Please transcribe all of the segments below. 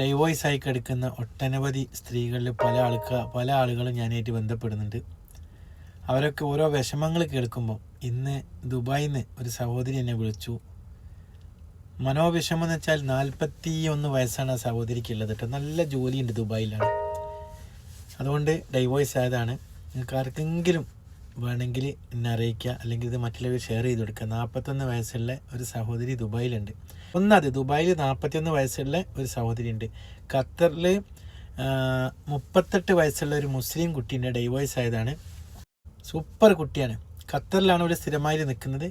Divorce ആയി കിടക്കുന്ന ഒട്ടനവധി സ്ത്രീകളിൽ പല ആൾക്കാർ പല ആളുകളും ഞാനായിട്ട് ബന്ധപ്പെടുന്നുണ്ട്. അവരൊക്കെ ഓരോ വിഷമങ്ങൾ കേൾക്കുമ്പോൾ ഇന്ന് ദുബായിൽ നിന്ന് ഒരു സഹോദരി എന്നെ വിളിച്ചു. മനോവിഷമം എന്ന് വെച്ചാൽ നാൽപ്പത്തി ഒന്ന് വയസ്സാണ് ആ സഹോദരിക്ക് ഉള്ളത് കേട്ടോ. നല്ല ജോലിയുണ്ട് ദുബായിലാണ്. അതുകൊണ്ട് ഡൈവോഴ്സ് ആയതാണ്. നിങ്ങൾക്ക് ആർക്കെങ്കിലും വേണമെങ്കിൽ എന്നെ അറിയിക്കുക അല്ലെങ്കിൽ ഇത് മറ്റുള്ളവർ ഷെയർ ചെയ്ത് കൊടുക്കുക. നാൽപ്പത്തൊന്ന് വയസ്സുള്ള ഒരു സഹോദരി ദുബായിലുണ്ട്. ഒന്നാമത് ദുബായിൽ നാൽപ്പത്തിയൊന്ന് വയസ്സുള്ള ഒരു സഹോദരി ഉണ്ട് ഖത്തറിൽ മുപ്പത്തെട്ട് വയസ്സുള്ള ഒരു മുസ്ലിം കുട്ടീന്റെ ഡൈവോഴ്സ് ആയതാണ്. സൂപ്പർ കുട്ടിയാണ്. ഖത്തറിലാണ് ഇവിടെ സ്ഥിരമായി നിൽക്കുന്നത്.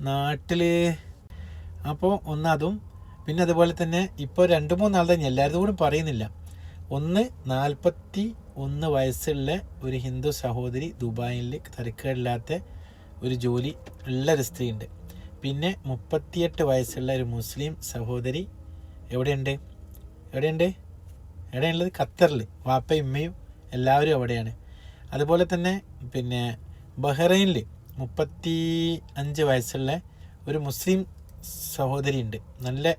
നാട്ടിൽ അപ്പോൾ ഒന്നാതും പിന്നെ അതുപോലെ തന്നെ ഇപ്പോൾ രണ്ട് മൂന്നാളുടെ ഞാൻ എല്ലാവരും കൂടി പറയുന്നില്ല. ഒന്ന് നാൽപ്പത്തി ഒന്ന് വയസ്സുള്ള ഒരു ഹിന്ദു സഹോദരി ദുബായിൽ തിരക്കുകളില്ലാത്ത ഒരു ജോലി ഉള്ള ഒരു സ്ത്രീ ഉണ്ട് പിന്നെ മുപ്പത്തിയെട്ട് വയസ്സുള്ള ഒരു മുസ്ലിം സഹോദരി എവിടെയുണ്ട്? എവിടെയുണ്ട്? എവിടെയുള്ളത്? ഖത്തറിൽ വാപ്പയും ഉമ്മയും എല്ലാവരും അവിടെയാണ്. അതുപോലെ തന്നെ പിന്നെ ബഹ്റൈനിൽ മുപ്പത്തി അഞ്ച് വയസ്സുള്ള ഒരു മുസ്ലിം സഹോദരി ഉണ്ട് നല്ല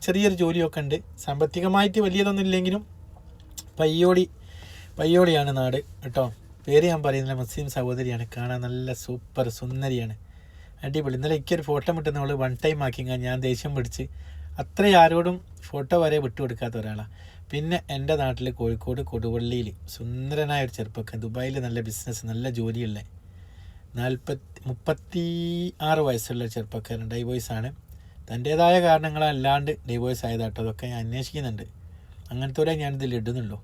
ചെറിയൊരു ജോലിയൊക്കെ ഉണ്ട്. സാമ്പത്തികമായിട്ട് വലിയതൊന്നും ഇല്ലെങ്കിലും പയ്യോടി പയ്യോളിയാണ് നാട് കേട്ടോ. പേര് ഞാൻ പറയുന്നില്ല. മുസ്ലിം സഹോദരിയാണ്. കാണാൻ നല്ല സൂപ്പർ സുന്ദരിയാണ്. അടിപൊളി. ഇന്നലെ എനിക്കൊരു ഫോട്ടോ വിട്ടുന്ന നമ്മൾ വൺ ടൈം ആക്കി. ഞാൻ ദേഷ്യം പിടിച്ച് അത്ര ആരോടും ഫോട്ടോ വരെ വിട്ടുകൊടുക്കാത്ത ഒരാളാണ് പിന്നെ എന്റെ നാട്ടിൽ കോഴിക്കോട് കൊടുവള്ളിയിൽ സുന്ദരനായ ഒരു ചെറുപ്പക്കൻ ദുബായിൽ നല്ല ബിസിനസ് നല്ല ജോലിയുള്ള നാൽപ്പത്തി മുപ്പത്തി ആറ് വയസ്സുള്ള ചെറുപ്പക്കാരൻ. ഡൈവോഴ്സ് ആണ്. തന്റേതായ കാരണങ്ങളല്ലാണ്ട് ഡൈവോഴ്സ് ആയതാട്ടോ. അതൊക്കെ ഞാൻ അന്വേഷിക്കുന്നുണ്ട്. അങ്ങനത്തെ ഞാനിതിൽ ഇടുന്നുള്ളൂ.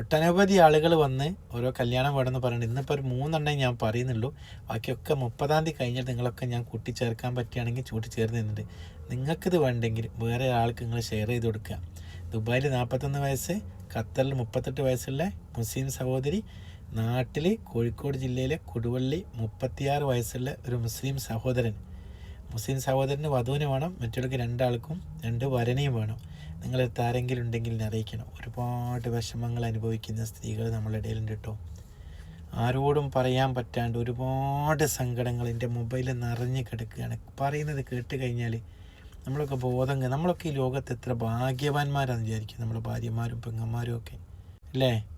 ഒട്ടനവധി ആളുകൾ വന്ന് ഓരോ കല്യാണം വേണമെന്ന് പറയുന്നത് ഇന്നിപ്പോൾ ഒരു മൂന്നെണ്ണേ ഞാൻ പറയുന്നുള്ളൂ. ബാക്കിയൊക്കെ മുപ്പതാം തീയതി കഴിഞ്ഞിട്ട് നിങ്ങളൊക്കെ ഞാൻ കൂട്ടിച്ചേർക്കാൻ പറ്റുകയാണെങ്കിൽ കൂട്ടിച്ചേർന്ന് നിന്നിട്ട് നിങ്ങൾക്കിത് വേണ്ടെങ്കിൽ വേറെ ആൾക്ക് നിങ്ങൾ ഷെയർ ചെയ്ത് കൊടുക്കുക. ദുബായിൽ നാൽപ്പത്തൊന്ന് വയസ്സ് ഖത്തറിൽ മുപ്പത്തെട്ട് വയസ്സുള്ള മുസ്ലിം സഹോദരി നാട്ടിൽ കോഴിക്കോട് ജില്ലയിലെ കൊടുവള്ളി മുപ്പത്തിയാറ് വയസ്സുള്ള ഒരു മുസ്ലിം സഹോദരൻ. മുസ്ലിം സഹോദരന് വധുവിന് വേണം മറ്റുള്ളവർക്ക് രണ്ടാൾക്കും രണ്ട് വരനെയും വേണം. നിങ്ങൾ ആരെങ്കിലും ഉണ്ടെങ്കിൽ അറിയിക്കണം. ഒരുപാട് വിഷമങ്ങൾ അനുഭവിക്കുന്ന സ്ത്രീകൾ നമ്മളുടെ ഇടയിലുണ്ട് കേട്ടോ ആരോടും പറയാൻ പറ്റാണ്ട് ഒരുപാട് സങ്കടങ്ങൾ എന്റെ മൊബൈലിൽ നിറഞ്ഞു കിടക്കുകയാണ്. പറയുന്നത് കേട്ട് കഴിഞ്ഞാൽ നമ്മളൊക്കെ ബോധം നമ്മളൊക്കെ ഈ ലോകത്ത് എത്ര ഭാഗ്യവാന്മാരാണെന്ന് വിചാരിക്കും. നമ്മുടെ ഭാര്യമാരും പെങ്ങന്മാരും ഒക്കെ. അല്ലേ?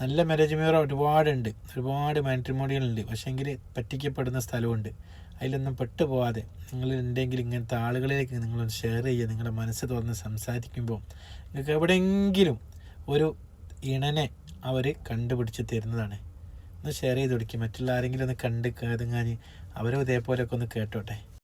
നല്ല മാരേജ് മ്യൂറ ഒരുപാടുണ്ട്. ഒരുപാട് മാട്രിമോണികളുണ്ട്. പക്ഷേങ്കിൽ പറ്റിക്കപ്പെടുന്ന സ്ഥലമുണ്ട്. അതിലൊന്നും പെട്ടുപോകാതെ നിങ്ങൾ ഉണ്ടെങ്കിൽ ഇങ്ങനത്തെ ആളുകളിലേക്ക് നിങ്ങളൊന്ന് ഷെയർ ചെയ്യുക. നിങ്ങളുടെ മനസ്സ് തുറന്ന് സംസാരിക്കുമ്പോൾ നിങ്ങൾക്ക് എവിടെയെങ്കിലും ഒരു ഇണനെ അവർ കണ്ടുപിടിച്ച് തരുന്നതാണ്. ഒന്ന് ഷെയർ ചെയ്ത് കൊടുക്കുക മറ്റുള്ള ആരെങ്കിലും ഒന്ന് കണ്ട് കതുങ്ങാൻ അവരും ഇതേപോലെയൊക്കെ ഒന്ന് കേട്ടോട്ടെ.